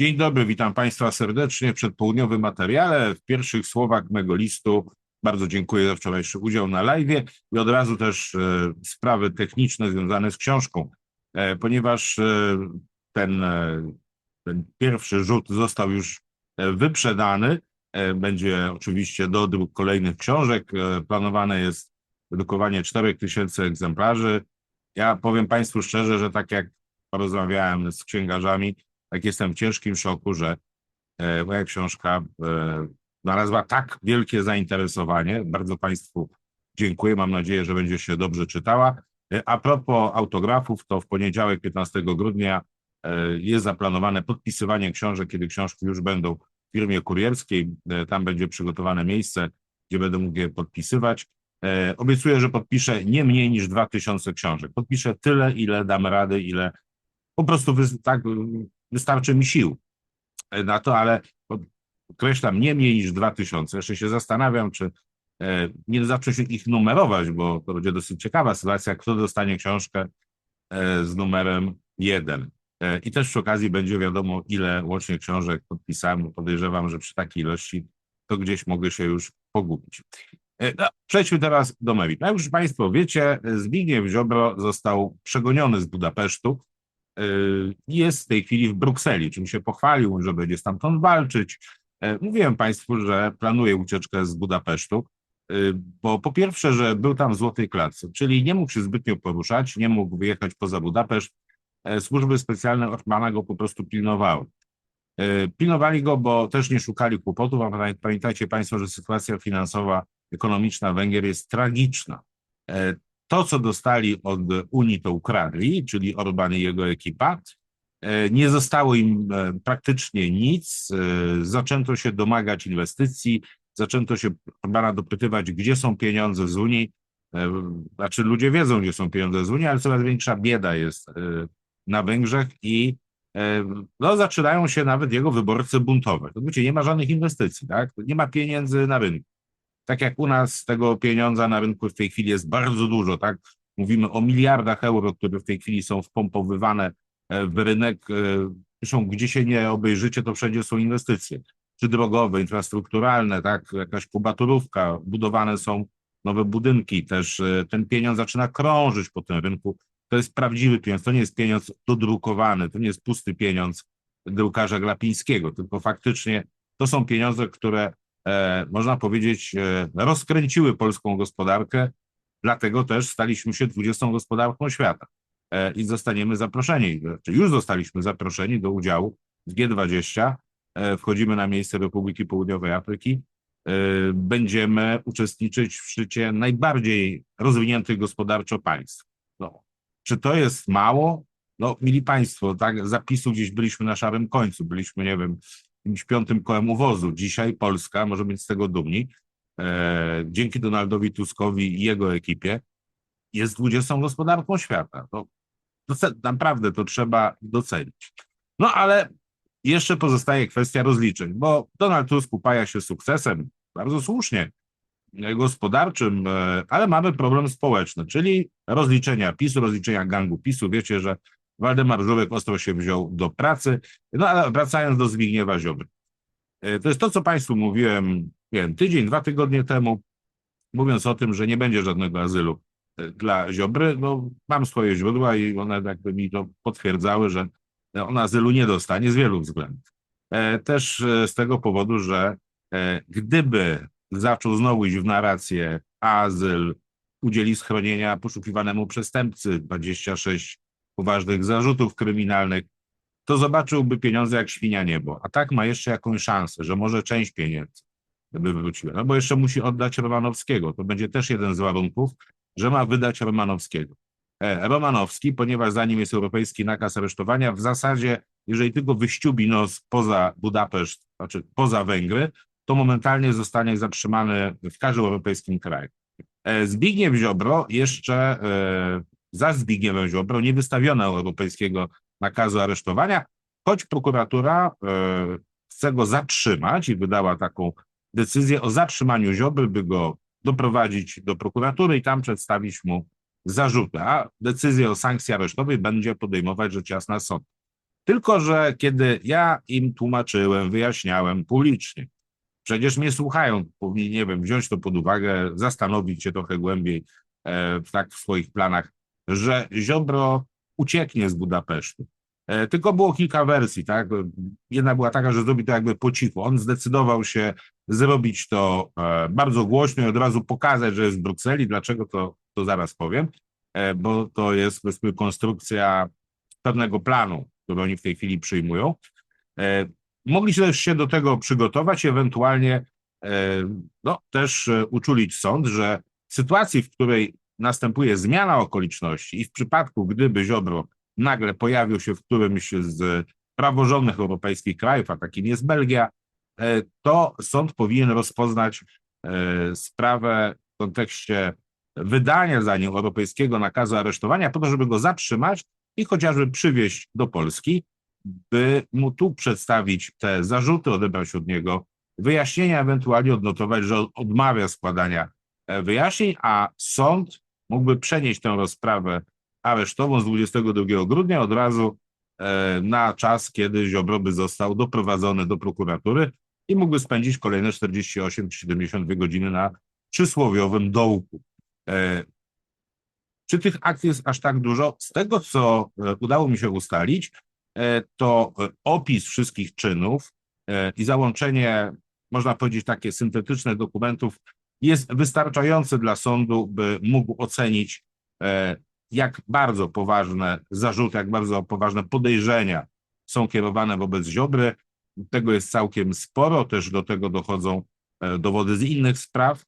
Dzień dobry, witam Państwa serdecznie w przedpołudniowym materiale. W pierwszych słowach mego listu bardzo dziękuję za wczorajszy udział na live i od razu też e, sprawy techniczne związane z książką, e, ponieważ e, ten, e, ten pierwszy rzut został już e, wyprzedany. E, Będzie oczywiście dodruk kolejnych książek. Planowane jest drukowanie 4000 egzemplarzy. Ja powiem Państwu szczerze, że tak jak porozmawiałem z księgarzami, tak jestem w ciężkim szoku, że e, moja książka e, znalazła tak wielkie zainteresowanie. Bardzo Państwu dziękuję. Mam nadzieję, że będzie się dobrze czytała. E, A propos autografów, to w poniedziałek 15 grudnia jest zaplanowane podpisywanie książek, kiedy książki już będą w firmie kurierskiej. Tam będzie przygotowane miejsce, gdzie będę mógł je podpisywać. Obiecuję, że podpiszę nie mniej niż 2000 książek. Podpiszę tyle, ile dam rady, ile po prostu tak wystarczy mi sił na to, ale podkreślam nie mniej niż 2000. Jeszcze się zastanawiam, czy e, nie zacząć ich numerować, bo to będzie dosyć ciekawa sytuacja, kto dostanie książkę e, z numerem 1. E, I też przy okazji będzie wiadomo, ile łącznie książek podpisałem. Podejrzewam, że przy takiej ilości to gdzieś mogę się już pogubić. No, przejdźmy teraz do merit. No, jak już Państwo wiecie, Zbigniew Ziobro został przegoniony z Budapesztu jest w tej chwili w Brukseli, czym się pochwalił, że będzie stamtąd walczyć. E, Mówiłem Państwu, że planuje ucieczkę z Budapesztu, y, bo po pierwsze, że był tam w złotej klatce, czyli nie mógł się zbytnio poruszać, nie mógł wyjechać poza Budapeszt. E, Służby specjalne Ortmana go po prostu pilnowały. E, Pilnowali go, bo też nie szukali kłopotów, a pamię- pamiętajcie Państwo, że sytuacja finansowa, ekonomiczna Węgier jest tragiczna. To, co dostali od Unii, to ukradli, czyli Orban i jego ekipa. E, Nie zostało im e, praktycznie nic. E, Zaczęto się domagać inwestycji, zaczęto się Orbana dopytywać, gdzie są pieniądze z Unii. Znaczy, ludzie wiedzą, gdzie są pieniądze z Unii, ale coraz większa bieda jest na Węgrzech i no, zaczynają się nawet jego wyborcy buntować. To wiecie, nie ma żadnych inwestycji, tak? Nie ma pieniędzy na rynku tak jak u nas tego pieniądza na rynku w tej chwili jest bardzo dużo, tak? Mówimy o miliardach euro, które w tej chwili są wpompowywane e, w rynek. e, Zresztą gdzie się nie obejrzycie, to wszędzie są inwestycje, czy drogowe, infrastrukturalne, tak? Jakaś kubaturówka, budowane są nowe budynki, też e, ten pieniądz zaczyna krążyć po tym rynku. To jest prawdziwy pieniądz, to nie jest pieniądz dodrukowany, to nie jest pusty pieniądz drukarza Glapińskiego, tylko faktycznie to są pieniądze, które można powiedzieć, e, rozkręciły polską gospodarkę, dlatego też staliśmy się 20 gospodarką świata e, i zostaniemy zaproszeni, czy już zostaliśmy zaproszeni do udziału w G20, e, wchodzimy na miejsce Republiki Południowej Afryki, e, będziemy uczestniczyć w szczycie najbardziej rozwiniętych gospodarczo państw. No, czy to jest mało? No, mili Państwo, tak, zapisu gdzieś byliśmy na szarym końcu, byliśmy, nie wiem, jakimś piątym kołem uwozu. Dzisiaj Polska może być z tego dumni. E, dzięki Donaldowi Tuskowi i jego ekipie jest 20 gospodarką świata. To, to naprawdę to trzeba docenić. No ale jeszcze pozostaje kwestia rozliczeń, bo Donald Tusk upaja się sukcesem, bardzo słusznie, gospodarczym, e, ale mamy problem społeczny, czyli rozliczenia PiSu, rozliczenia gangu PiSu. Wiecie, że Waldemar Żurek ostro się wziął do pracy. No ale wracając do Zbigniewa Ziobry. E, To jest to, co Państwu mówiłem, wiem, tydzień, dwa tygodnie temu, mówiąc o tym, że nie będzie żadnego azylu e, dla Ziobry. No, mam swoje źródła i one jakby mi to potwierdzały, że on azylu nie dostanie z wielu względów. E, Też z tego powodu, że gdyby zaczął znowu iść w narrację azyl, udzieli schronienia poszukiwanemu przestępcy, 26 poważnych zarzutów kryminalnych, to zobaczyłby pieniądze jak świnia niebo. A tak ma jeszcze jakąś szansę, że może część pieniędzy by wróciła. No bo jeszcze musi oddać Romanowskiego. To będzie też jeden z warunków, że ma wydać Romanowskiego. E, Romanowski, ponieważ za nim jest europejski nakaz aresztowania, w zasadzie, jeżeli tylko wyściubi nos poza Budapeszt, znaczy poza Węgry, to momentalnie zostanie zatrzymany w każdym europejskim kraju. E, Zbigniew Ziobro jeszcze e, za Zbigniewem Ziobro nie wystawiono europejskiego nakazu aresztowania, choć prokuratura e, chce go zatrzymać i wydała taką decyzję o zatrzymaniu Ziobry, by go doprowadzić do prokuratury i tam przedstawić mu zarzuty, a decyzję o sankcji aresztowej będzie podejmować rzecz jasna sąd. Tylko, że kiedy ja im tłumaczyłem, wyjaśniałem publicznie, przecież mnie słuchają, powinni, nie wiem, wziąć to pod uwagę, zastanowić się trochę głębiej e, tak w swoich planach, że Ziobro ucieknie z Budapesztu. E, tylko było kilka wersji, tak? Jedna była taka, że zrobi to jakby po cichu. On zdecydował się zrobić to e, bardzo głośno i od razu pokazać, że jest w Brukseli. Dlaczego to, to zaraz powiem, e, bo to jest powiedzmy konstrukcja pewnego planu, który oni w tej chwili przyjmują. Mogli też się do tego przygotować, ewentualnie no, też uczulić sąd, że w sytuacji, w której następuje zmiana okoliczności i w przypadku, gdyby Ziobro nagle pojawił się w którymś z praworządnych europejskich krajów, a takim jest Belgia, e, to sąd powinien rozpoznać e, sprawę w kontekście wydania za nią europejskiego nakazu aresztowania po to, żeby go zatrzymać i chociażby przywieźć do Polski, by mu tu przedstawić te zarzuty, odebrać od niego wyjaśnienia, ewentualnie odnotować, że odmawia składania e, wyjaśnień, a sąd mógłby przenieść tę rozprawę aresztową z 22 grudnia od razu e, na czas, kiedy Ziobro by został doprowadzony do prokuratury i mógłby spędzić kolejne 48 czy 72 godziny na przysłowiowym dołku. E, Czy tych akcji jest aż tak dużo? Z tego, co e, udało mi się ustalić, to opis wszystkich czynów i załączenie, można powiedzieć, takie syntetyczne dokumentów jest wystarczające dla sądu, by mógł ocenić, e, jak bardzo poważne zarzuty, jak bardzo poważne podejrzenia są kierowane wobec Ziobry. Tego jest całkiem sporo, też do tego dochodzą e, dowody z innych spraw,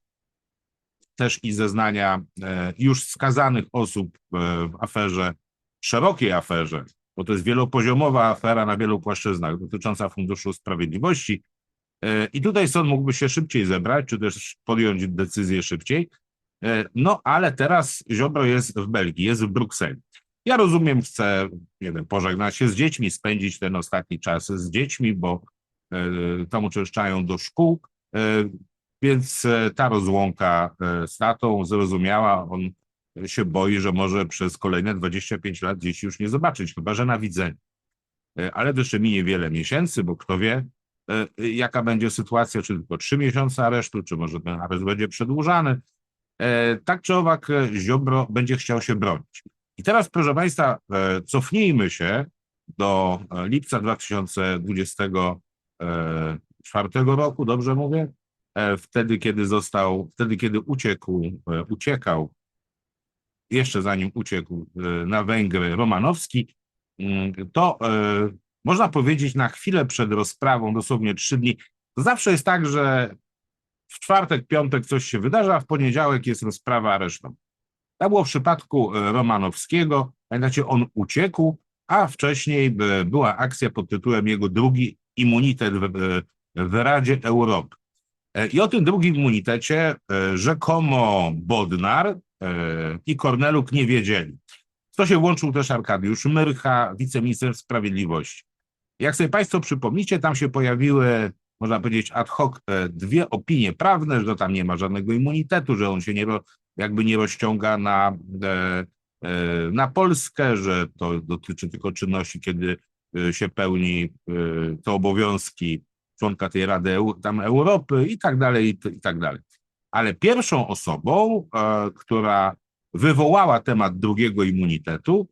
też i zeznania e, już skazanych osób w aferze, szerokiej aferze, bo to jest wielopoziomowa afera na wielu płaszczyznach dotycząca Funduszu Sprawiedliwości. E, I tutaj sąd mógłby się szybciej zebrać, czy też podjąć decyzję szybciej. E, No, ale teraz Ziobro jest w Belgii, jest w Brukseli. Ja rozumiem, chce, nie wiem, pożegnać się z dziećmi, spędzić ten ostatni czas z dziećmi, bo e, tam uczęszczają do szkół, więc ta rozłąka z tatą zrozumiała. On się boi, że może przez kolejne 25 lat dzieci już nie zobaczyć, chyba że na widzenie. E, Ale jeszcze minie wiele miesięcy, bo kto wie, jaka będzie sytuacja, czy tylko trzy miesiące aresztu, czy może ten areszt będzie przedłużany. E, Tak czy owak e, Ziobro będzie chciał się bronić. I teraz, proszę Państwa, e, cofnijmy się do e, lipca 2024 roku, dobrze mówię? E, Wtedy, kiedy został, wtedy, kiedy uciekł, e, uciekał, jeszcze zanim uciekł e, na Węgry Romanowski, mm, to e, można powiedzieć na chwilę przed rozprawą, dosłownie trzy dni, zawsze jest tak, że w czwartek, piątek coś się wydarza, a w poniedziałek jest rozprawa aresztowa. Tak było w przypadku e, Romanowskiego. Pamiętacie, on uciekł, a wcześniej e, była akcja pod tytułem jego drugi immunitet w, e, w Radzie Europy. I o tym drugim immunitecie rzekomo Bodnar i Korneluk nie wiedzieli. W to się włączył też Arkadiusz Myrcha, wiceminister sprawiedliwości. Jak sobie Państwo przypomnicie, tam się pojawiły, można powiedzieć, ad hoc e, dwie opinie prawne, że tam nie ma żadnego immunitetu, że on się nie, jakby nie rozciąga na, e, e, na Polskę, że to dotyczy tylko czynności, kiedy się pełni te obowiązki członka tej Rady tam Europy i tak dalej, i tak dalej. Ale pierwszą osobą, która wywołała temat drugiego immunitetu,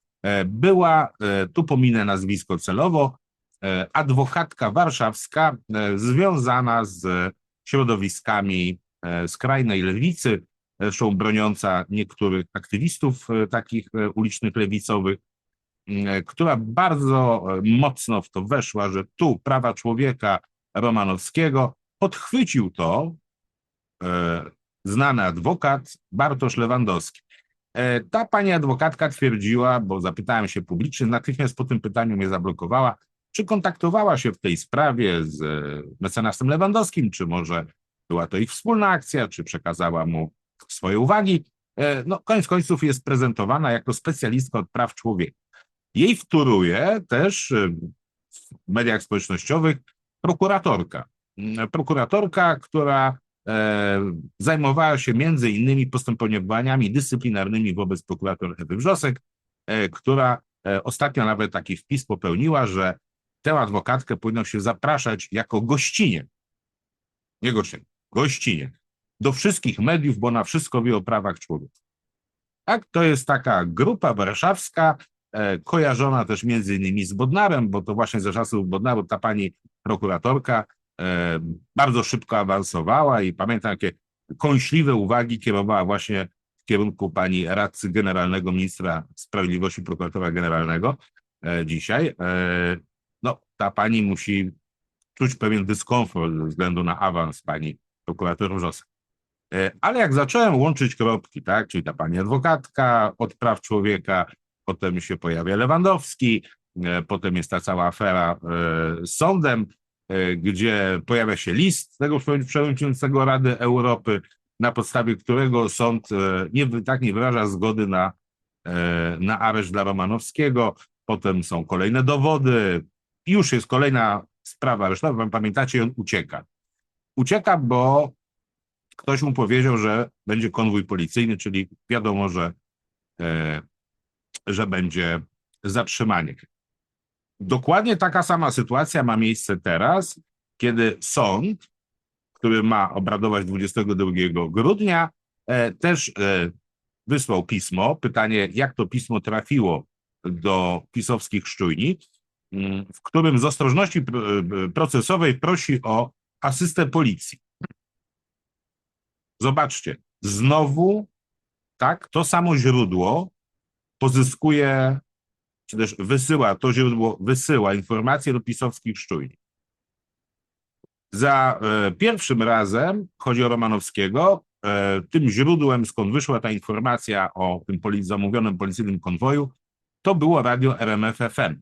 była, tu pominę nazwisko celowo, adwokatka warszawska e, związana z środowiskami e, skrajnej lewicy, zresztą broniąca niektórych aktywistów e, takich e, ulicznych lewicowych, e, która bardzo e, mocno w to weszła, że tu prawa człowieka Romanowskiego podchwycił to e, znany adwokat Bartosz Lewandowski. E, Ta pani adwokatka twierdziła, bo zapytałem się publicznie, natychmiast po tym pytaniu mnie zablokowała, czy kontaktowała się w tej sprawie z e, mecenasem Lewandowskim, czy może była to ich wspólna akcja, czy przekazała mu swoje uwagi. E, No, koniec końców jest prezentowana jako specjalistka od praw człowieka. Jej wtóruje też e, w mediach społecznościowych prokuratorka. Mm, Prokuratorka, która zajmowała się między innymi postępowaniami dyscyplinarnymi wobec prokurator Ewy Wrzosek, która ostatnio nawet taki wpis popełniła, że tę adwokatkę powinno się zapraszać jako gościnie. Nie gościnie, gościnie. Do wszystkich mediów, bo na wszystko wie o prawach człowieka. Tak, to jest taka grupa warszawska, e, kojarzona też między innymi z Bodnarem, bo to właśnie za czasów Bodnaru ta pani prokuratorka e, bardzo szybko awansowała i pamiętam, jakie kąśliwe uwagi kierowała właśnie w kierunku pani radcy generalnego ministra sprawiedliwości, prokuratora generalnego e, dzisiaj. E, ta pani musi czuć pewien dyskomfort ze względu na awans pani prokurator Rosa. E, Ale jak zacząłem łączyć kropki, tak, czyli ta pani adwokatka od praw człowieka, potem się pojawia Lewandowski, e, potem jest ta cała afera e, z sądem, gdzie pojawia się list tego przewodniczącego Rady Europy, na podstawie którego sąd nie, tak nie wyraża zgody na, na areszt dla Romanowskiego. Potem są kolejne dowody. Już jest kolejna sprawa. Wam Pamiętacie, on ucieka. Ucieka, bo ktoś mu powiedział, że będzie konwój policyjny, czyli wiadomo, że, e, że będzie zatrzymanie. Dokładnie taka sama sytuacja ma miejsce teraz, kiedy sąd, który ma obradować 22 grudnia, e, też e, wysłał pismo. Pytanie, jak to pismo trafiło do pisowskich szczujni, w którym z ostrożności pr- procesowej prosi o asystę policji. Zobaczcie, znowu tak, to samo źródło pozyskuje, czy też wysyła, to źródło wysyła informacje do pisowskich szczujni. Za e, pierwszym razem, chodzi o Romanowskiego, e, tym źródłem, skąd wyszła ta informacja o tym poli- zamówionym policyjnym konwoju, to było radio RMF FM.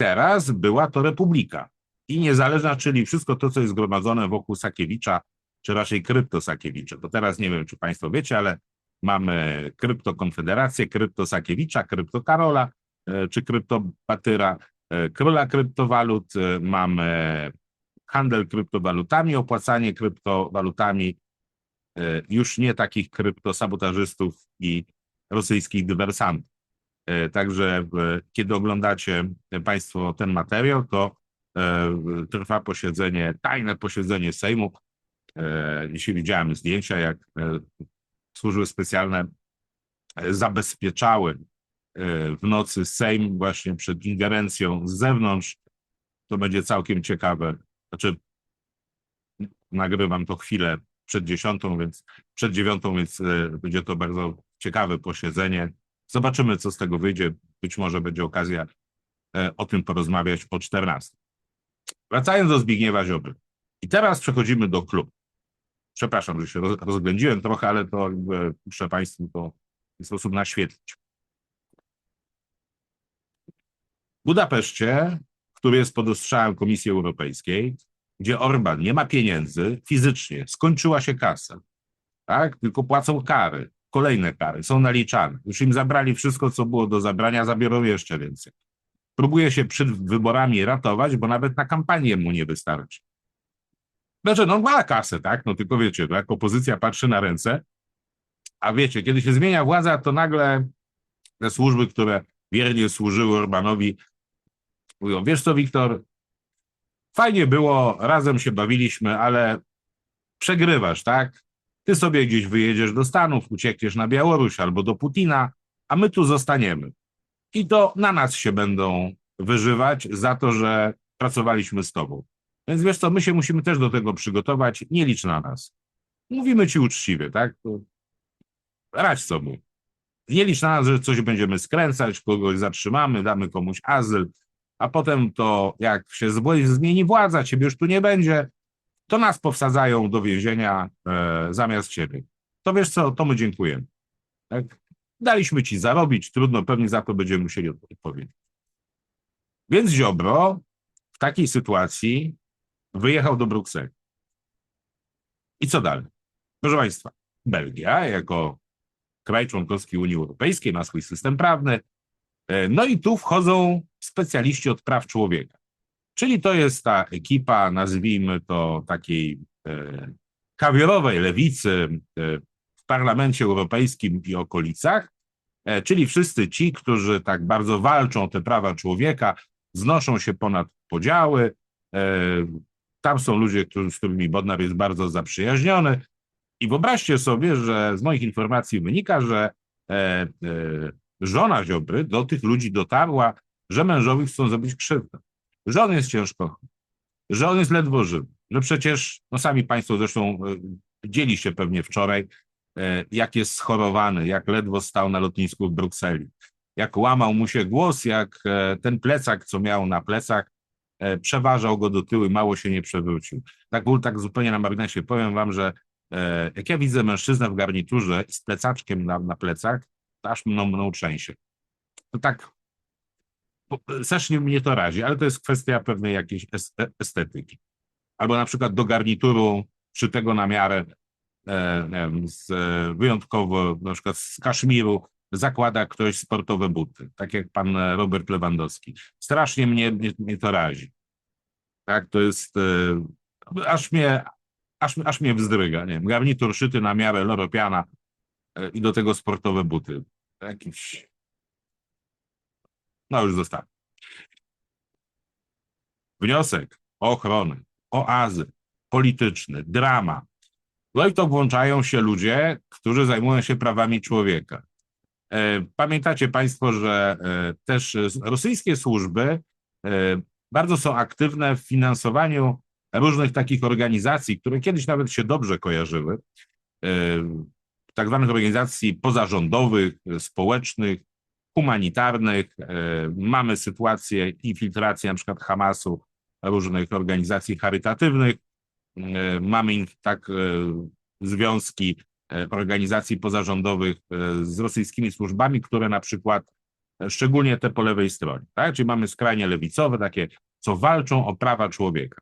Teraz była to Republika i niezależna, czyli wszystko to, co jest zgromadzone wokół Sakiewicza, czy raczej krypto Sakiewicza. To teraz nie wiem, czy Państwo wiecie, ale mamy krypto Konfederację, krypto Sakiewicza, krypto Karola, e, czy krypto Batyra, e, króla kryptowalut, e, mamy handel kryptowalutami, opłacanie kryptowalutami, już nie takich kryptosabotażystów i rosyjskich dywersantów. E, Także e, kiedy oglądacie Państwo ten materiał, to e, trwa posiedzenie, tajne posiedzenie Sejmu. E, Dzisiaj widziałem zdjęcia, jak e, służby specjalne e, zabezpieczały e, w nocy Sejm właśnie przed ingerencją z zewnątrz. To będzie całkiem ciekawe. Znaczy, nagrywam to chwilę przed dziesiątą, więc przed dziewiątą, więc e, będzie to bardzo ciekawe posiedzenie. Zobaczymy, co z tego wyjdzie. Być może będzie okazja e, o tym porozmawiać o 14. Wracając do Zbigniewa Ziobry. I teraz przechodzimy do klubu. Przepraszam, że się roz- rozględziłem trochę, ale to muszę Państwu to w sposób naświetlić. W Budapeszcie, który jest pod ostrzałem Komisji Europejskiej, gdzie Orban nie ma pieniędzy fizycznie, skończyła się kasa, tak? Tylko płacą kary, kolejne kary, są naliczane. Już im zabrali wszystko, co było do zabrania, zabiorą jeszcze więcej. Próbuje się przed wyborami ratować, bo nawet na kampanię mu nie wystarczy. Znaczy, no ma kasę, tak? No tylko wiecie, tak? opozycja patrzy na ręce, a wiecie, kiedy się zmienia władza, to nagle te służby, które wiernie służyły Orbanowi, mówią, wiesz co, Wiktor, fajnie było, razem się bawiliśmy, ale przegrywasz, tak? Ty sobie gdzieś wyjedziesz do Stanów, uciekniesz na Białoruś albo do Putina, a my tu zostaniemy. I to na nas się będą wyżywać za to, że pracowaliśmy z tobą. Więc wiesz co, my się musimy też do tego przygotować, nie licz na nas. Mówimy ci uczciwie, tak? Radź sobie. Nie licz na nas, że coś będziemy skręcać, kogoś zatrzymamy, damy komuś azyl, a potem to jak się zmieni władza, ciebie już tu nie będzie, to nas powsadzają do więzienia e, zamiast ciebie. To wiesz co, to my dziękujemy. Tak? Daliśmy ci zarobić, trudno, pewnie za to będziemy musieli odpowiedzieć. Więc Ziobro w takiej sytuacji wyjechał do Brukseli. I co dalej? Proszę Państwa, Belgia jako kraj członkowski Unii Europejskiej ma swój system prawny. E, No i tu wchodzą specjaliści od praw człowieka. Czyli to jest ta ekipa, nazwijmy to takiej e, kawiorowej lewicy e, w Parlamencie Europejskim i okolicach, E, czyli wszyscy ci, którzy tak bardzo walczą o te prawa człowieka, znoszą się ponad podziały. E, tam są ludzie, którzy, z którymi Bodnar jest bardzo zaprzyjaźniony. I wyobraźcie sobie, że z moich informacji wynika, że e, żona Ziobry do tych ludzi dotarła, że mężowi chcą zrobić krzywdę, że on jest ciężko, że on jest ledwo żywy, że przecież, no sami Państwo zresztą widzieliście pewnie wczoraj, E, jak jest schorowany, jak ledwo stał na lotnisku w Brukseli, jak łamał mu się głos, jak e, ten plecak, co miał na plecach, e, przeważał go do tyłu i mało się nie przewrócił. Tak tak zupełnie na marginesie. Powiem wam, że jak ja widzę mężczyznę w garniturze z plecaczkiem na, na plecach, to aż mną, mną trzęsie. To tak strasznie mnie to razi, ale to jest kwestia pewnej jakiejś estetyki. Albo na przykład do garnituru przy tego na miarę E, z, e, wyjątkowo na przykład z Kaszmiru zakłada ktoś sportowe buty, tak jak pan Robert Lewandowski. Strasznie mnie, mnie, mnie to razi. Tak, to jest, e, aż mnie, aż, aż mnie wzdryga, nie wiem, garnitur szyty na miarę loropiana i do tego sportowe buty. Jakiś, no już zostawię. Wniosek o ochronę, o azyl polityczny, drama, no i to włączają się ludzie, którzy zajmują się prawami człowieka. E, pamiętacie Państwo, że e, też rosyjskie służby e, bardzo są aktywne w finansowaniu różnych takich organizacji, które kiedyś nawet się dobrze kojarzyły, tak zwanych organizacji pozarządowych, społecznych, humanitarnych. Mamy sytuację infiltracji na przykład Hamasu, różnych organizacji charytatywnych. E, mamy tak e, związki e, organizacji pozarządowych z rosyjskimi służbami, które na przykład, szczególnie te po lewej stronie, tak? czyli mamy skrajnie lewicowe, takie, co walczą o prawa człowieka.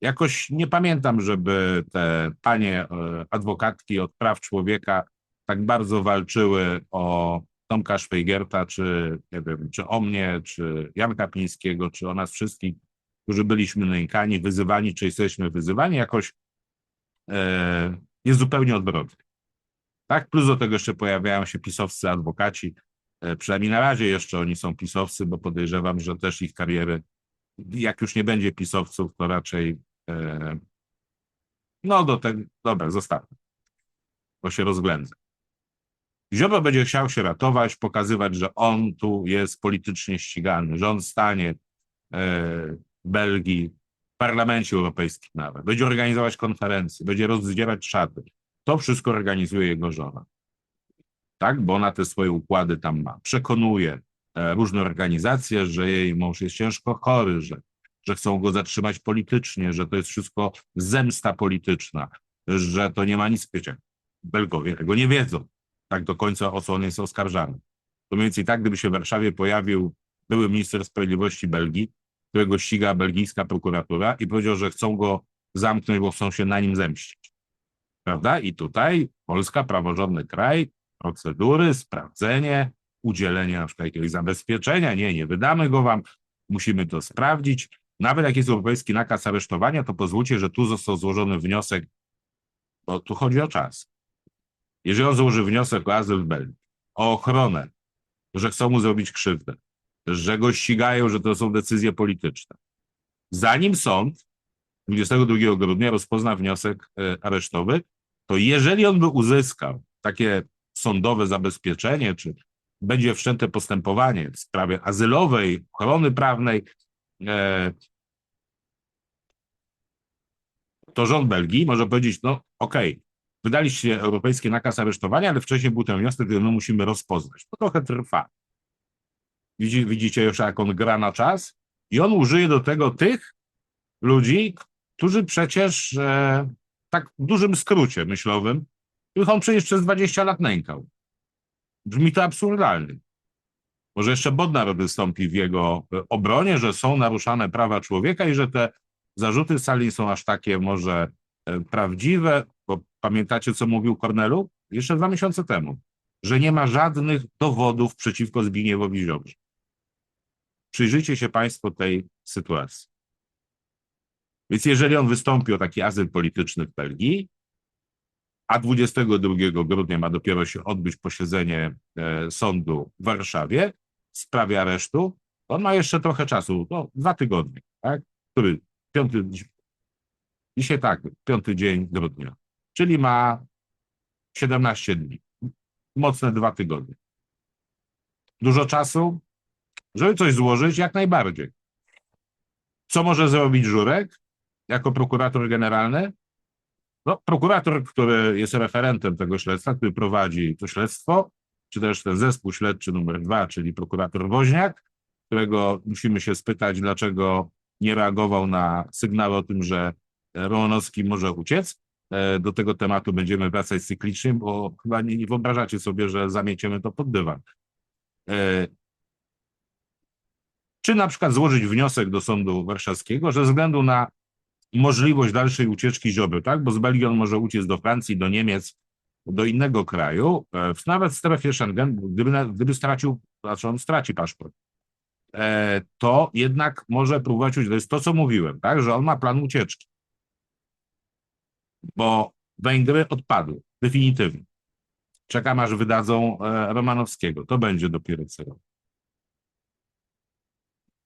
Jakoś nie pamiętam, żeby te panie adwokatki od praw człowieka tak bardzo walczyły o Tomka Szwejgerta, czy nie wiem, czy o mnie, czy Janka Pińskiego, czy o nas wszystkich, którzy byliśmy nękani, wyzywani, czy jesteśmy wyzywani, jakoś e, jest zupełnie odwrotnie. Tak? Plus do tego jeszcze pojawiają się pisowscy adwokaci, e, przynajmniej na razie jeszcze oni są pisowcy, bo podejrzewam, że też ich kariery, jak już nie będzie pisowców, to raczej e, no do tego, dobra, zostawmy, bo się rozględzę. Ziobro będzie chciał się ratować, pokazywać, że on tu jest politycznie ścigany, że on stanie e, Belgii, w Parlamencie Europejskim nawet. Będzie organizować konferencje, będzie rozdzierać szaty. To wszystko organizuje jego żona. Tak, bo ona te swoje układy tam ma. Przekonuje e, różne organizacje, że jej mąż jest ciężko chory, że, że chcą go zatrzymać politycznie, że to jest wszystko zemsta polityczna, że to nie ma nic, wiecie, Belgowie tego nie wiedzą tak do końca, o co on jest oskarżany. To mniej więcej tak, gdyby się w Warszawie pojawił były minister sprawiedliwości Belgii, którego ściga belgijska prokuratura i powiedział, że chcą go zamknąć, bo chcą się na nim zemścić. Prawda? I tutaj Polska, praworządny kraj, procedury, sprawdzenie, udzielenie na przykład jakiegoś zabezpieczenia. Nie, nie wydamy go wam, musimy to sprawdzić. Nawet jak jest europejski nakaz aresztowania, to pozwólcie, że tu został złożony wniosek, bo tu chodzi o czas. Jeżeli on złoży wniosek o azyl w Belgii, o ochronę, że chcą mu zrobić krzywdę, że go ścigają, że to są decyzje polityczne. Zanim sąd 22 grudnia rozpozna wniosek e, aresztowy, to jeżeli on by uzyskał takie sądowe zabezpieczenie, czy będzie wszczęte postępowanie w sprawie azylowej, ochrony prawnej, e, to rząd Belgii może powiedzieć, no okej, okay, wydaliście europejski nakaz aresztowania, ale wcześniej był ten wniosek, który my musimy rozpoznać. To trochę trwa. Widzi, widzicie już, jak on gra na czas? I on użyje do tego tych ludzi, którzy przecież e, tak w dużym skrócie myślowym, których on przecież przez 20 lat nękał. Brzmi to absurdalnie. Może jeszcze Bodnar wystąpi w jego e, obronie, że są naruszane prawa człowieka i że te zarzuty sali są aż takie może e, prawdziwe, bo pamiętacie, co mówił Kornelu jeszcze dwa miesiące temu, że nie ma żadnych dowodów przeciwko Zbigniewowi Ziobrze. Przyjrzyjcie się Państwo tej sytuacji. Więc jeżeli on wystąpi o taki azyl polityczny w Belgii, a 22 grudnia ma dopiero się odbyć posiedzenie e, sądu w Warszawie w sprawie aresztu, on ma jeszcze trochę czasu, no dwa tygodnie, tak? Który? Piąty, dzisiaj tak, piąty dzień grudnia, czyli ma 17 dni, mocne dwa tygodnie. Dużo czasu, żeby coś złożyć, jak najbardziej. Co może zrobić Żurek jako prokurator generalny? No, prokurator, który jest referentem tego śledztwa, który prowadzi to śledztwo, czy też ten zespół śledczy numer dwa, czyli prokurator Woźniak, którego musimy się spytać, dlaczego nie reagował na sygnały o tym, że Romanowski może uciec. E, Do tego tematu będziemy wracać cyklicznie, bo chyba nie, nie wyobrażacie sobie, że zamieciemy to pod dywan. E, Czy na przykład złożyć wniosek do Sądu Warszawskiego, że ze względu na możliwość dalszej ucieczki Ziobry, tak? Bo z Belgii on może uciec do Francji, do Niemiec, do innego kraju, e, nawet w strefie Schengen, gdyby, gdyby stracił, znaczy on straci paszport, to jednak może próbować uciec. To jest to, co mówiłem, tak? Że on ma plan ucieczki. Bo Węgry odpadły, definitywnie. Czekam, aż wydadzą e, Romanowskiego. To będzie dopiero co.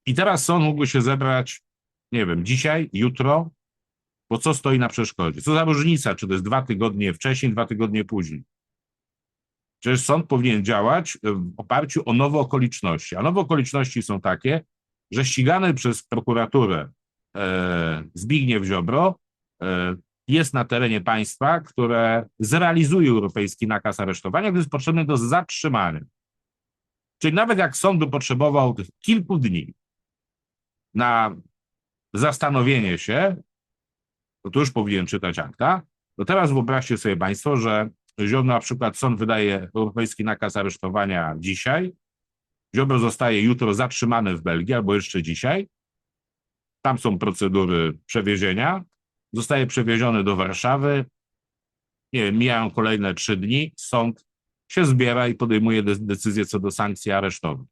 I teraz sąd mógłby się zebrać, nie wiem, dzisiaj, jutro, bo co stoi na przeszkodzie? Co za różnica, czy to jest dwa tygodnie wcześniej, dwa tygodnie później? Przecież sąd powinien działać e, w oparciu o nowe okoliczności. A nowe okoliczności są takie, że ścigany przez prokuraturę e, Zbigniew Ziobro e, jest na terenie państwa, które zrealizuje europejski nakaz aresztowania, który jest potrzebny do zatrzymania. Czyli nawet jak sąd by potrzebował kilku dni na zastanowienie się, to tu już powinien czytać akta, to teraz wyobraźcie sobie Państwo, że Ziobro na przykład sąd wydaje europejski nakaz aresztowania dzisiaj, Ziobro zostaje jutro zatrzymany w Belgii albo jeszcze dzisiaj, tam są procedury przewiezienia, zostaje przewieziony do Warszawy, nie wiem, mijają kolejne trzy dni, sąd się zbiera i podejmuje de- decyzję co do sankcji aresztowych.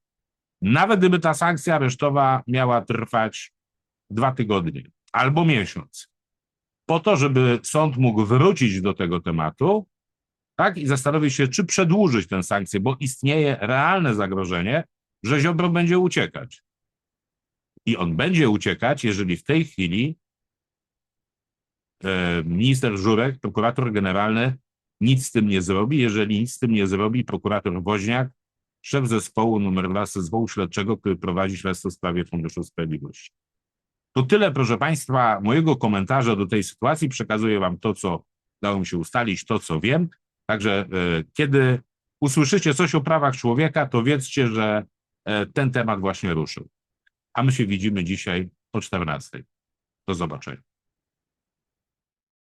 Nawet gdyby ta sankcja aresztowa miała trwać dwa tygodnie albo miesiąc, po to, żeby sąd mógł wrócić do tego tematu, tak, i zastanowić się, czy przedłużyć tę sankcję, bo istnieje realne zagrożenie, że Ziobro będzie uciekać. I on będzie uciekać, jeżeli w tej chwili minister Żurek, prokurator generalny, nic z tym nie zrobi. Jeżeli nic z tym nie zrobi, prokurator Woźniak, szef zespołu numer 2 zespołu śledczego, który prowadzi śledztwo w sprawie Funduszu Sprawiedliwości. To tyle, proszę Państwa, mojego komentarza do tej sytuacji. Przekazuję Wam to, co dało mi się ustalić, to, co wiem. Także e, kiedy usłyszycie coś o prawach człowieka, to wiedzcie, że e, ten temat właśnie ruszył. A my się widzimy dzisiaj o 14. Do zobaczenia.